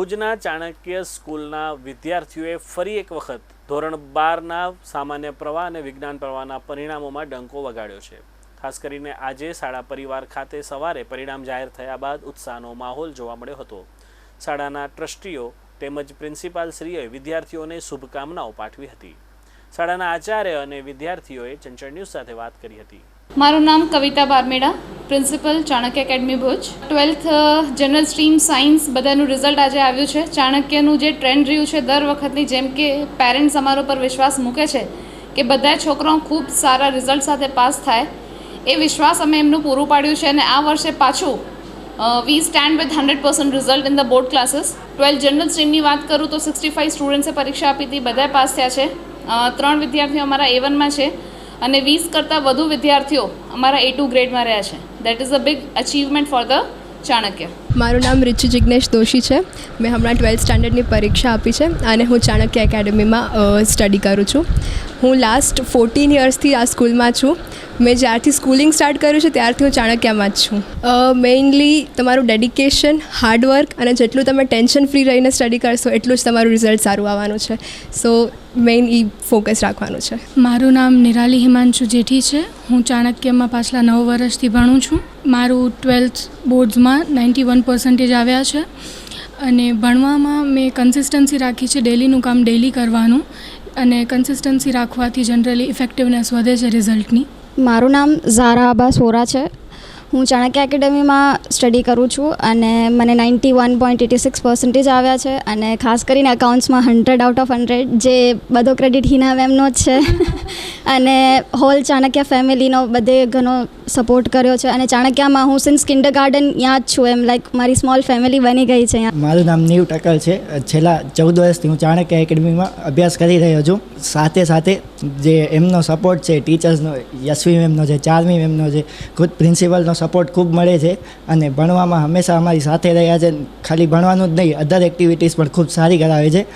ભુજના ચાણક્ય સ્કૂલના વિદ્યાર્થીઓએ ફરી એક વખત ધોરણ બારના સામાન્ય પ્રવાહ અને વિજ્ઞાન પ્રવાહના પરિણામોમાં ડંકો વગાડ્યો છે. ખાસ કરીને આજે શાળા પરિવાર ખાતે સવારે પરિણામ જાહેર થયા બાદ ઉત્સાહનો માહોલ જોવા મળ્યો હતો. શાળાના ટ્રસ્ટીઓ તેમજ પ્રિન્સિપાલશ્રીએ વિદ્યાર્થીઓને શુભકામનાઓ પાઠવી હતી. શાળાના આચાર્ય અને વિદ્યાર્થીઓએ ચંચળ ન્યૂઝ સાથે વાત કરી હતી. મારું નામ Kavita Barmeda. Principal Chanakya academy Bhuj. Twelfth general stream science બધાનું રિઝલ્ટ આજે આવ્યું છે. ચાણક્યનું જે ટ્રેન્ડ રહ્યું છે દર વખતની, જેમ કે પેરેન્ટ્સ અમારા પર વિશ્વાસ મૂકે છે કે બધા છોકરાઓ ખૂબ સારા રિઝલ્ટ સાથે પાસ થાય. એ વિશ્વાસ અમે એમનું પૂરું પાડ્યું છે અને આ વર્ષે પાછું we stand with hundred percent result in the board classes twelfth general સ્ટ્રીમની વાત કરું તો સિક્સટી ફાઇવ સ્ટુડન્ટ્સે પરીક્ષા આપી હતી બધા પાસ થયા છે. ત્રણ વિદ્યાર્થીઓ અમારા એ વનમાં છે. અને વીસ કરતાં વધુ વિદ્યાર્થીઓ અમારા એ ટુ ગ્રેડમાં રહ્યા છે. That is a big achievement for the Chanakya. મારું નામ રિચુ જિગ્નેશ દોશી છે. મેં હમણાં ટ્વેલ્થ સ્ટાન્ડર્ડની પરીક્ષા આપી છે અને હું ચાણક્ય એકેડમીમાં સ્ટડી કરું છું. હું લાસ્ટ ફોર્ટીન યર્સથી આ સ્કૂલમાં છું. મેં જ્યારથી સ્કૂલિંગ સ્ટાર્ટ કર્યું છે, ત્યારથી હું ચાણક્યમાં જ છું. મેઇનલી તમારું ડેડિકેશન હાર્ડવર્ક અને જેટલું તમે ટેન્શન ફ્રી રહીને સ્ટડી કરશો, એટલું જ તમારું રિઝલ્ટ સારું આવવાનું છે. સો મેઇન એ ફોકસ રાખવાનું છે. મારું નામ નિરાલી હિમાંશુ જેઠી છે. હું ચાણક્યમાં પાછલા નવ વર્ષથી ભણું છું. મારું ટ્વેલ્થ બોર્ડ્સમાં નાઇન્ટી વન પર્સન્ટેજ આવ્યા છે. અને ભણવામાં મેં કન્સિસ્ટન્સી રાખી છે ડેલીનું કામ ડેલી કરવાનું. અને કન્સિસ્ટન્સી રાખવાથી જનરલી ઇફેક્ટિવનેસ વધે છે રિઝલ્ટની મારું નામ ઝારા અબ્બાસ સોરા છે. હું ચાણક્ય એકેડમીમાં સ્ટડી કરું છું અને મને ninety one point eighty six percentage આવ્યા છે અને ખાસ કરીને અકાઉન્ટ્સમાં હંડ્રેડ આઉટ ઓફ હંડ્રેડ જે બધો ક્રેડિટ હિના મેમનો જ છે. અને હોલ ચાણક્ય ફેમિલીનો બધે ઘણો સપોર્ટ કર્યો છે. અને ચાણક્યમાં હું સિન્સ કિન્ડર ગાર્ડન ત્યાં જ છું એમ લાઈક મારી સ્મોલ ફેમિલી બની ગઈ છે મારું નામ નીવ ટકલ છે. છેલ્લા ચૌદ વર્ષથી હું ચાણક્ય એકેડમીમાં અભ્યાસ કરી રહ્યો છું. સાથે સાથે જે એમનો સપોર્ટ છે ટીચર્સનો યશવી મેમનો છે, ચારમી મેમનો છે, ખુદ પ્રિન્સિપલનો સપોર્ટ ખૂબ મળે છે. અને ભણવામાં હંમેશા અમારી સાથે રહ્યા છે. ખાલી ભણવાનું જ નહીં અધર એક્ટિવિટીઝ પણ ખૂબ સારી કરાવે છે.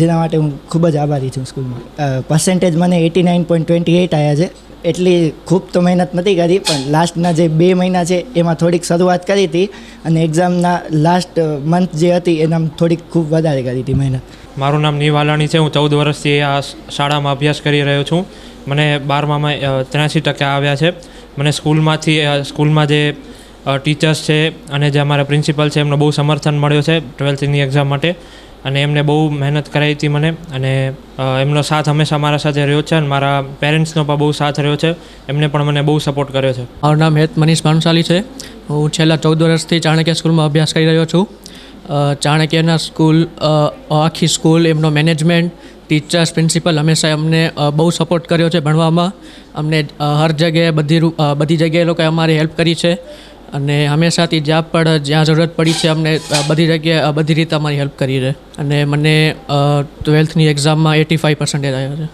જેના માટે હું ખૂબ જ આભારી છું સ્કૂલમાં. પર્સન્ટેજ મને eighty nine point twenty eight આવ્યા છે. એટલી ખૂબ તો મહેનત નથી કરી, પણ લાસ્ટના જે બે મહિના છે, એમાં થોડીક શરૂઆત કરી હતી અને એક્ઝામના લાસ્ટ મંથ જે હતી, એનામાં થોડીક ખૂબ વધારે કરી હતી મહેનત. મારું નામ નિવાલાણી છે. હું ચૌદ વર્ષથી આ શાળામાં અભ્યાસ કરી રહ્યો છું. મને બારમામાં ત્ર્યાસી ટકા આવ્યા છે. મને સ્કૂલમાંથી સ્કૂલમાં જે ટીચર્સ છે અને જે અમારા પ્રિન્સિપલ છે, એમનો બહુ સમર્થન મળ્યો છે ટ્વેલ્થની એક્ઝામ માટે. અને એમને બહુ મહેનત કરાવી હતી મને. અને એમનો સાથ હંમેશા મારા સાથે રહ્યો છે અને મારા પેરેન્ટ્સનો પણ બહુ સાથ રહ્યો છે. એમને પણ મને બહુ સપોર્ટ કર્યો છે. મારું નામ હેત મનીષ ભાનુશાલી છે. હું છેલ્લા ચૌદ વર્ષથી ચાણક્ય સ્કૂલમાં અભ્યાસ કરી રહ્યો છું. ચાણક્યના સ્કૂલ આખી સ્કૂલ, એમનો મેનેજમેન્ટ ટીચર્સ પ્રિન્સિપલ હંમેશા અમને બહુ સપોર્ટ કર્યો છે ભણવામાં. અમને હર જગ્યાએ બધી બધી જગ્યાએ લોકોએ અમારી હેલ્પ કરી છે. અને હંમેશાથી જ્યાં પણ જ્યાં જરૂરત પડી છે, અમને બધી જગ્યાએ બધી રીતે અમારી હેલ્પ કરી છે અને મને ટ્વેલ્થની એક્ઝામમાં એટી ફાઇવ પર્સન્ટેજ આવ્યા છે.